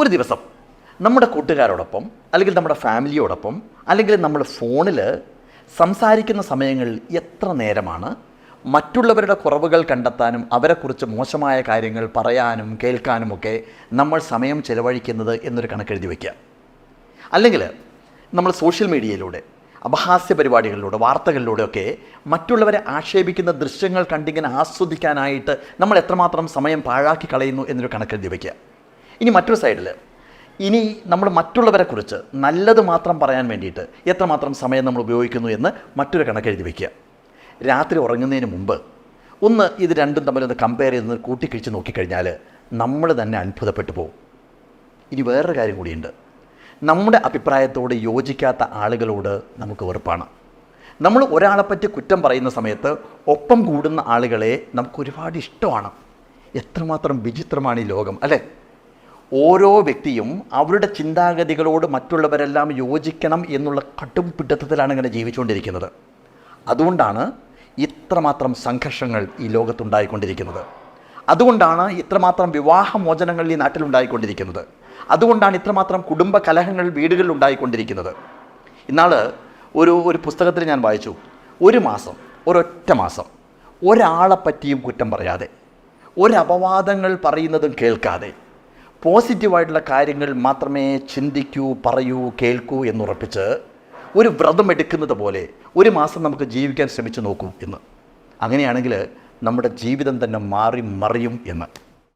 ഒരു ദിവസം നമ്മുടെ കൂട്ടുകാരോടൊപ്പം അല്ലെങ്കിൽ നമ്മുടെ ഫാമിലിയോടൊപ്പം അല്ലെങ്കിൽ നമ്മൾ ഫോണിൽ സംസാരിക്കുന്ന സമയങ്ങളിൽ എത്ര നേരമാണ് മറ്റുള്ളവരുടെ കുറവുകൾ കണ്ടെത്താനും അവരെക്കുറിച്ച് മോശമായ കാര്യങ്ങൾ പറയാനും കേൾക്കാനുമൊക്കെ നമ്മൾ സമയം ചെലവഴിക്കുന്നത് എന്നൊരു കണക്കെഴുതി വയ്ക്കുക അല്ലെങ്കിൽ നമ്മൾ സോഷ്യൽ മീഡിയയിലൂടെ അപഹാസ്യ പരിപാടികളിലൂടെ വാർത്തകളിലൂടെയൊക്കെ മറ്റുള്ളവരെ ആക്ഷേപിക്കുന്ന ദൃശ്യങ്ങൾ കണ്ടിങ്ങനെ ആസ്വദിക്കാനായിട്ട് നമ്മൾ എത്രമാത്രം സമയം പാഴാക്കി കളയുന്നു എന്നൊരു കണക്കെഴുതി വയ്ക്കുക ഇനി മറ്റൊരു സൈഡിൽ ഇനി നമ്മൾ മറ്റുള്ളവരെ കുറിച്ച് നല്ലത് മാത്രം പറയാൻ വേണ്ടിയിട്ട് എത്രമാത്രം സമയം നമ്മൾ ഉപയോഗിക്കുന്നു എന്ന് മറ്റൊരു കണക്കെഴുതി വയ്ക്കുക രാത്രി ഉറങ്ങുന്നതിന് മുമ്പ് ഒന്ന് ഇത് രണ്ടും തമ്മിലൊന്ന് കമ്പയർ ചെയ്ത് കൂട്ടിക്കഴിച്ച് നോക്കിക്കഴിഞ്ഞാൽ നമ്മൾ തന്നെ അത്ഭുതപ്പെട്ടു പോകും. ഇനി വേറൊരു കാര്യം കൂടിയുണ്ട്. നമ്മുടെ അഭിപ്രായത്തോട് യോജിക്കാത്ത ആളുകളോട് നമുക്ക് വെറുപ്പാണ്. നമ്മൾ ഒരാളെപ്പറ്റി കുറ്റം പറയുന്ന സമയത്ത് ഒപ്പം കൂടുന്ന ആളുകളെ നമുക്ക് ഒരുപാട് ഇഷ്ടമാണ്. എത്രമാത്രം വിചിത്രമാണ് ഈ ലോകം അല്ലേ? ഓരോ വ്യക്തിയും അവരുടെ ചിന്താഗതികളോട് മറ്റുള്ളവരെല്ലാം യോജിക്കണം എന്നുള്ള കടും പിടുത്തത്തിലാണ് ഇങ്ങനെ ജീവിച്ചുകൊണ്ടിരിക്കുന്നത്. അതുകൊണ്ടാണ് ഇത്രമാത്രം സംഘർഷങ്ങൾ ഈ ലോകത്തുണ്ടായിക്കൊണ്ടിരിക്കുന്നത്. അതുകൊണ്ടാണ് ഇത്രമാത്രം വിവാഹമോചനങ്ങൾ ഈ നാട്ടിലുണ്ടായിക്കൊണ്ടിരിക്കുന്നത്. അതുകൊണ്ടാണ് ഇത്രമാത്രം കുടുംബ കലഹങ്ങൾ വീടുകളിൽ ഉണ്ടായിക്കൊണ്ടിരിക്കുന്നത് ഇന്നാൾ ഒരു ഒരു പുസ്തകത്തിൽ ഞാൻ വായിച്ചു. ഒരു മാസം ഒരൊറ്റ മാസം ഒരാളെ പറ്റിയും കുറ്റം പറയാതെ ഒരപവാദങ്ങൾ പറയുന്നതും കേൾക്കാതെ പോസിറ്റീവായിട്ടുള്ള കാര്യങ്ങൾ മാത്രമേ ചിന്തിക്കൂ പറയൂ കേൾക്കൂ എന്നുറപ്പിച്ച് ഒരു വ്രതം എടുക്കുന്നത് പോലെ ഒരു മാസം നമുക്ക് ജീവിക്കാൻ ശ്രമിച്ചു നോക്കൂ എന്ന്. അങ്ങനെയാണെങ്കിൽ നമ്മുടെ ജീവിതം തന്നെ മാറി മറിയും എന്ന്.